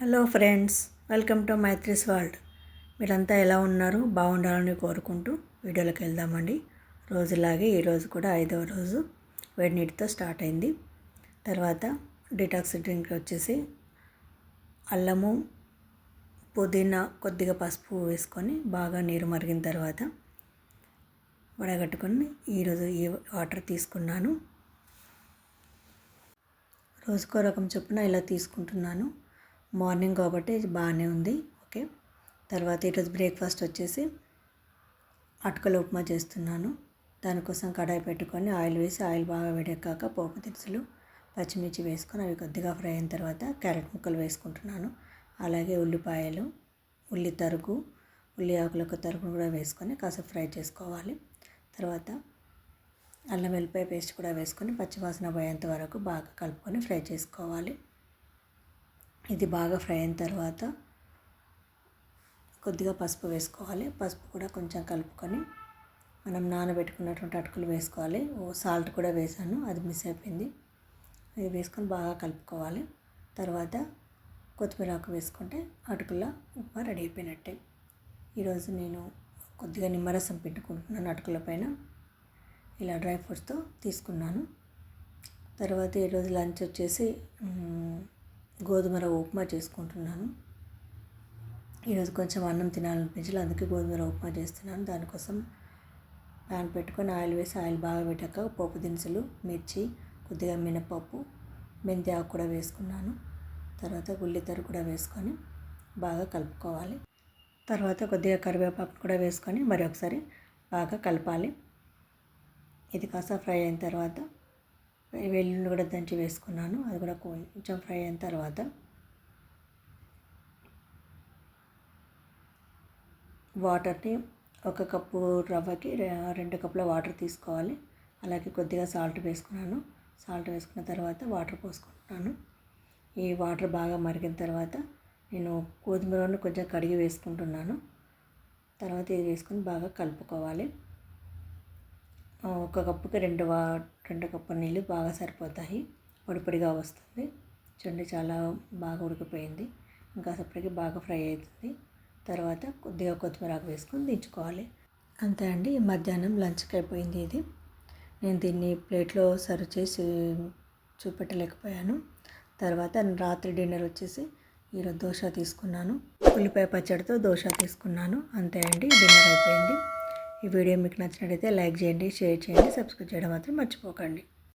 Hello friends welcome to Maitri's world. మీరంతా ఎలా ఉన్నారు? బాగుండాలని కోరుకుంటూ వీడియోలోకి వెళ్దామండి. రోజులాగే ఈరోజు కూడా ఐదవ రోజు వేడి నీటితో స్టార్ట్ అయింది. తర్వాత డిటాక్స్ డ్రింక్ వచ్చేసి అల్లము పుదీనా కొద్దిగా పసుపు వేసుకొని బాగా నీరు మరిగిన తర్వాత వడగట్టుకొని ఈరోజు ఈ వాటర్ తీసుకున్నాను. రోజుకో రకం చొప్పున ఇలా తీసుకుంటున్నాను. మార్నింగ్ కాబట్టి బాగానే ఉంది ఓకే. తర్వాత ఈరోజు బ్రేక్ఫాస్ట్ వచ్చేసి అటుకల ఉప్మా చేస్తున్నాను. దానికోసం కడాయి పెట్టుకొని ఆయిల్ వేసి ఆయిల్ బాగా వేడెక్కాక పోపు దినుసులు పచ్చిమిర్చి వేసుకొని అవి కొద్దిగా ఫ్రై అయిన తర్వాత క్యారెట్ ముక్కలు వేసుకుంటున్నాను. అలాగే ఉల్లిపాయలు ఉల్లి తరుగు ఉల్లి ఆకులకు తరుగు కూడా వేసుకొని కాసేపు ఫ్రై చేసుకోవాలి. తర్వాత అల్లం వెల్లిపాయ పేస్ట్ కూడా వేసుకొని పచ్చివాసన పోయేంత వరకు బాగా కలుపుకొని ఫ్రై చేసుకోవాలి. ఇది బాగా ఫ్రై అయిన తర్వాత కొద్దిగా పసుపు వేసుకోవాలి. పసుపు కూడా కొంచెం కలుపుకొని మనం నానబెట్టుకున్నటువంటి అటుకులు వేసుకోవాలి. ఓ సాల్ట్ కూడా వేసాను అది మిస్ అయిపోయింది. ఇది వేసుకొని బాగా కలుపుకోవాలి. తర్వాత కొత్తిమీర ఆకు వేసుకుంటే అటుకుల ఉప్మా రెడీ అయిపోయినట్టే. ఈరోజు నేను కొద్దిగా నిమ్మరసం పెట్టుకుంటున్నాను అటుకుల పైన. ఇలా డ్రై ఫ్రూట్స్తో తీసుకున్నాను. తర్వాత ఈరోజు లంచ్ వచ్చేసి గోధుమ రవ్వ ఉప్మా చేసుకుంటున్నాను. ఈరోజు కొంచెం అన్నం తినాలనిపించలేదు అందుకే గోధుమ రవ్వ ఉప్మా చేస్తున్నాను. దానికోసం ప్యాన్ పెట్టుకొని ఆయిల్ వేసి ఆయిల్ బాగా పెట్టాక పోపు దినుసులు మిర్చి కొద్దిగా మినపప్పు మెంతి ఆకు కూడా వేసుకున్నాను. తర్వాత ఉల్లితరు కూడా వేసుకొని బాగా కలుపుకోవాలి. తర్వాత కొద్దిగా కరివేపాకు కూడా వేసుకొని మరి ఒకసారి బాగా కలపాలి. ఇది కాస్త ఫ్రై అయిన తర్వాత వెల్లుల్లి కూడా దంచి వేసుకున్నాను. అది కూడా కొంచెం ఫ్రై అయిన తర్వాత. వాటర్ని ఒక కప్పు రవ్వకి రెండు కప్పుల వాటర్ తీసుకోవాలి. అలాగే కొద్దిగా సాల్ట్ వేసుకున్నాను. సాల్ట్ వేసుకున్న తర్వాత వాటర్ పోసుకుంటున్నాను. ఈ వాటర్ బాగా మరిగిన తర్వాత నేను గోధుమలను కొంచెం కడిగి వేసుకుంటున్నాను. తర్వాత ఇది వేసుకొని బాగా కలుపుకోవాలి. ఒక కప్పుకి రెండు వా రెండు కప్పుల నీళ్ళు బాగా సరిపోతాయి. పొడిపొడిగా వస్తుంది. చూడండి చాలా బాగా ఉడికిపోయింది. ఇంకా సపరేట్గా బాగా ఫ్రై అవుతుంది. తర్వాత కొద్దిగా కొత్తిమీర ఆకు వేసుకొని దించుకోవాలి. అంతే అండి. మధ్యాహ్నం లంచ్కి అయిపోయింది ఇది. నేను దీన్ని ప్లేట్లో సర్వ్ చేసి చూపెట్టలేకపోయాను. తర్వాత రాత్రి డిన్నర్ వచ్చేసి ఈరోజు దోశ తీసుకున్నాను. ఉల్లిపాయ పచ్చడితో దోశ తీసుకున్నాను. అంతే అండి. డిన్నర్ అయిపోయింది. ఈ వీడియో మీకు నచ్చినట్లయితే లైక్ చేయండి షేర్ చేయండి సబ్స్క్రైబ్ చేయడం మాత్రం మర్చిపోకండి.